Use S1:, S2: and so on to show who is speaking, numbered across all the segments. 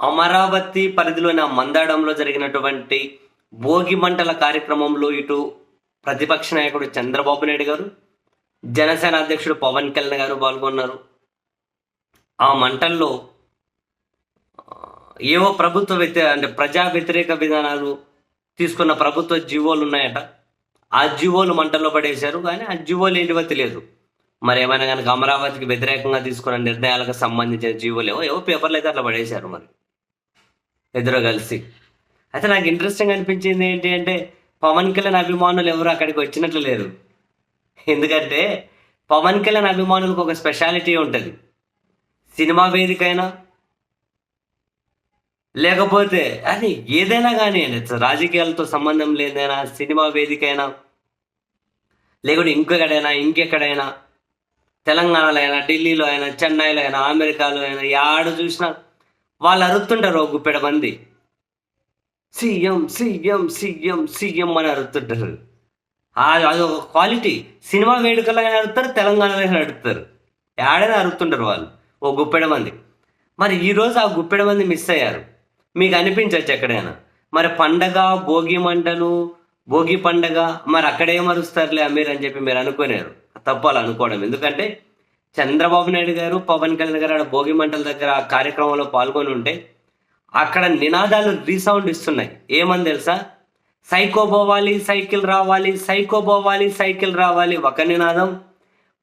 S1: అమరావతి పరిధిలోని ఆ మందాడంలో జరిగినటువంటి భోగి మంటల కార్యక్రమంలో ఇటు ప్రతిపక్ష నాయకుడు చంద్రబాబు నాయుడు గారు జనసేన అధ్యక్షుడు పవన్ కళ్యాణ్ గారు పాల్గొన్నారు. ఆ మంటల్లో ఏవో ప్రభుత్వ వ్యతి అంటే ప్రజా వ్యతిరేక విధానాలు తీసుకున్న ప్రభుత్వ జీవోలు ఉన్నాయట. ఆ జీవోలు మంటల్లో పడేశారు కానీ ఆ జీవోలు ఏంటివో తెలియదు. మరి ఏమైనా కనుక అమరావతికి వ్యతిరేకంగా తీసుకున్న నిర్ణయాలకు సంబంధించిన జీవోలు ఏవో ఏవో పేపర్లు అయితే అట్లా పడేశారు మరి. ఇద్దరు కలిసి. అయితే నాకు ఇంట్రెస్టింగ్ అనిపించింది ఏంటి అంటే పవన్ కళ్యాణ్ అభిమానులు ఎవరు అక్కడికి వచ్చినట్లు లేరు. ఎందుకంటే పవన్ కళ్యాణ్ అభిమానులకు ఒక స్పెషాలిటీ ఉంటుంది. సినిమా వేదికైనా లేకపోతే అది ఏదైనా కానీ రాజకీయాలతో సంబంధం లేదైనా సినిమా వేదికైనా లేకుంటే ఇంకెక్కడైనా ఇంకెక్కడైనా తెలంగాణలో అయినా ఢిల్లీలో అయినా చెన్నైలో అయినా అమెరికాలో అయినా యాడు చూసినా వాళ్ళు అరుతుంటారు ఒక గుప్పెడ మంది. సీఎం సీఎం సీఎం సీఎం అని అరుతుంటారు. అది అది ఒక క్వాలిటీ. సినిమా వేడుకల్లో అయినా అరుతారు తెలంగాణలో అడుగుతారు ఏడైనా అరుతుంటారు వాళ్ళు ఓ గుప్పెడ మంది. మరి ఈరోజు ఆ గుప్పెడ మంది మిస్ అయ్యారు. మీకు అనిపించవచ్చు ఎక్కడైనా. మరి పండగ భోగి మంటలు భోగి పండగ మరి అక్కడే మరుస్తారులే అమీర్ అని చెప్పి మీరు అనుకునేరు తప్పాలి అనుకోవడం. ఎందుకంటే చంద్రబాబు నాయుడు గారు పవన్ కళ్యాణ్ గారు ఆడ భోగి మంటల దగ్గర ఆ కార్యక్రమంలో పాల్గొని ఉంటే అక్కడ నినాదాలు రీసౌండ్ ఇస్తున్నాయి. ఏమని తెలుసా? సైకో పోవాలి సైకిల్ రావాలి సైకో పోవాలి సైకిల్ రావాలి ఒక నినాదం.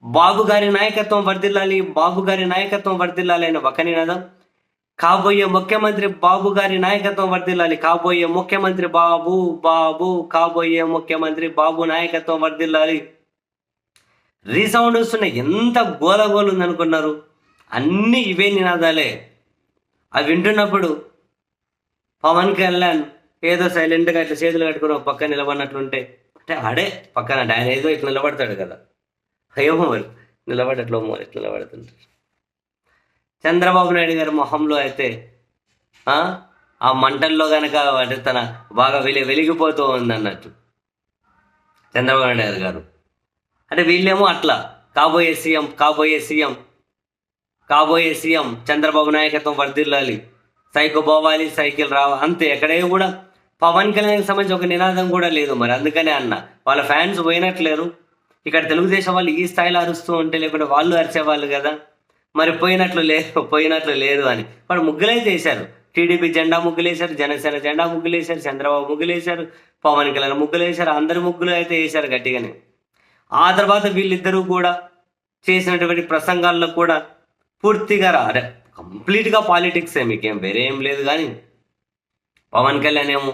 S1: బాబు గారి నాయకత్వం వర్ధిల్లాలి బాబు గారి నాయకత్వం వర్దిల్లాలి అని ఒక నినాదం. కాబోయే ముఖ్యమంత్రి బాబు గారి నాయకత్వం వర్ధిల్లాలి కాబోయే ముఖ్యమంత్రి బాబు బాబు కాబోయే ముఖ్యమంత్రి బాబు నాయకత్వం వర్ధిల్లాలి. రీసౌండ్ వస్తున్నాయి ఎంత గోలగోలు ఉందనుకున్నారు? అన్నీ ఇవే నినాదాలే. అవి వింటున్నప్పుడు పవన్ కళ్యాణ్ ఏదో సైలెంట్గా ఇట్లా చేతులు కట్టుకుని ఒక పక్క నిలబడినట్లుంటే అంటే ఆడే పక్కన ఆయన ఏదో ఇట్లా నిలబడతాడు కదా. ఏమో మరి నిలబడట్లో ఇట్లా నిలబడుతుంటారు చంద్రబాబు నాయుడు గారి మొహంలో అయితే ఆ, ఆ మంటల్లో కనుక అంటే తన బాగా వెలి వెలిగిపోతూ ఉంది అన్నట్టు చంద్రబాబు నాయుడు గారు. అంటే వీళ్ళేమో అట్లా. కాబోయే సీఎం కాబోయే సీఎం కాబోయే సీఎం చంద్రబాబు నాయకత్వం వర్ధిల్లాలి. సైకిల్ పోవాలి సైకిల్ రావాలి అంతే. ఎక్కడే కూడా పవన్ కళ్యాణ్కి సంబంధించి ఒక నినాదం కూడా లేదు మరి. అందుకనే అన్న. వాళ్ళ ఫ్యాన్స్ పోయినట్లేరు. ఇక్కడ తెలుగుదేశం వాళ్ళు ఈ స్థాయిలో అరుస్తూ ఉంటే లేకుంటే వాళ్ళు అరిచేవాళ్ళు కదా. మరి పోయినట్లు లేదు పోయినట్లు లేదు అని. వాడు ముగ్గులైతే వేశారు టీడీపీ జెండా ముగ్గులేశారు జనసేన జెండా ముగ్గులేశారు చంద్రబాబు ముగ్గులేశారు పవన్ కళ్యాణ్ ముగ్గులేశారు అందరు ముగ్గులు అయితే వేశారు గట్టిగానే. ఆ తర్వాత వీళ్ళిద్దరూ కూడా చేసినటువంటి ప్రసంగాల్లో కూడా పూర్తిగా రే కంప్లీట్గా పాలిటిక్సే మీకేం వేరే ఏం లేదు కానీ పవన్ కళ్యాణ్ ఏమో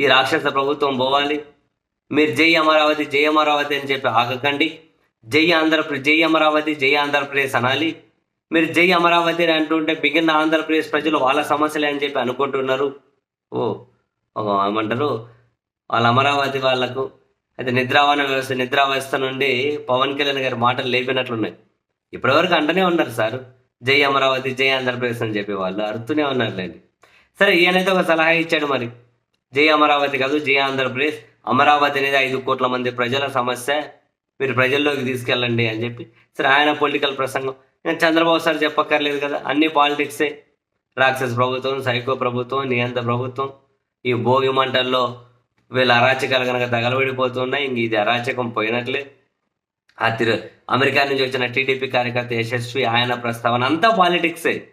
S1: ఈ రాక్షస ప్రభుత్వం పోవాలి. మీరు జై అమరావతి జై అమరావతి అని చెప్పి ఆగకండి. జై ఆంధ్రప్రదేశ్ జై అమరావతి జై ఆంధ్రప్రదేశ్ అనాలి. మీరు జై అమరావతి అని అంటుంటే మిగిలిన ఆంధ్రప్రదేశ్ ప్రజలు వాళ్ళ సమస్యలే అని చెప్పి అనుకుంటున్నారు. ఓ ఏమంటారు? వాళ్ళ అమరావతి వాళ్ళకు అయితే నిద్రావన వ్యవస్థ నిద్రావస్థ నుండి పవన్ కళ్యాణ్ గారి మాటలు లేపినట్లున్నాయి. ఇప్పటివరకు అంటనే ఉన్నారు సార్. జై అమరావతి జై ఆంధ్రప్రదేశ్ అని చెప్పి వాళ్ళు అరుతూనే ఉన్నారులేండి సరే ఈయనైతే ఒక సలహా ఇచ్చాడు మరి. జై అమరావతి కాదు జై ఆంధ్రప్రదేశ్. అమరావతి అనేది ఐదు కోట్ల మంది ప్రజల సమస్య. మీరు ప్రజల్లోకి తీసుకెళ్ళండి అని చెప్పి. సరే ఆయన పొలిటికల్ ప్రసంగం. చంద్రబాబు సార్ చెప్పక్కర్లేదు కదా. అన్ని పాలిటిక్సే. రాక్షస ప్రభుత్వం సైకో ప్రభుత్వం నియంత ప్రభుత్వం. ఈ భోగి మంటల్లో వీళ్ళ అరాచకాలు కనుక తగలబడిపోతున్నాయి ఇంక ఇది అరాచకం పోయినట్లే. ఆ తిరు అమెరికా నుంచి వచ్చిన టీడీపీ కార్యకర్త యశస్వి ఆయన ప్రస్తావన అంతా పాలిటిక్సే.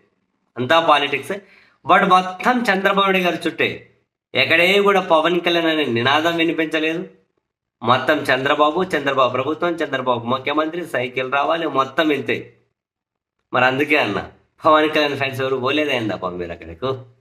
S1: అంతా పాలిటిక్సే. బట్ మొత్తం చంద్రబాబు నాయుడు గారి చుట్టే ఎక్కడే కూడా పవన్ కళ్యాణ్ అనే నినాదం వినిపించలేదు. మొత్తం చంద్రబాబు చంద్రబాబు ప్రభుత్వం చంద్రబాబు ముఖ్యమంత్రి సైకిల్ రావాలి మొత్తం ఇంతే. మరి అందుకే అన్న పవన్ కళ్యాణ్ ఫ్యాన్స్ ఎవరు పోలేదైందా మీరు అక్కడకు?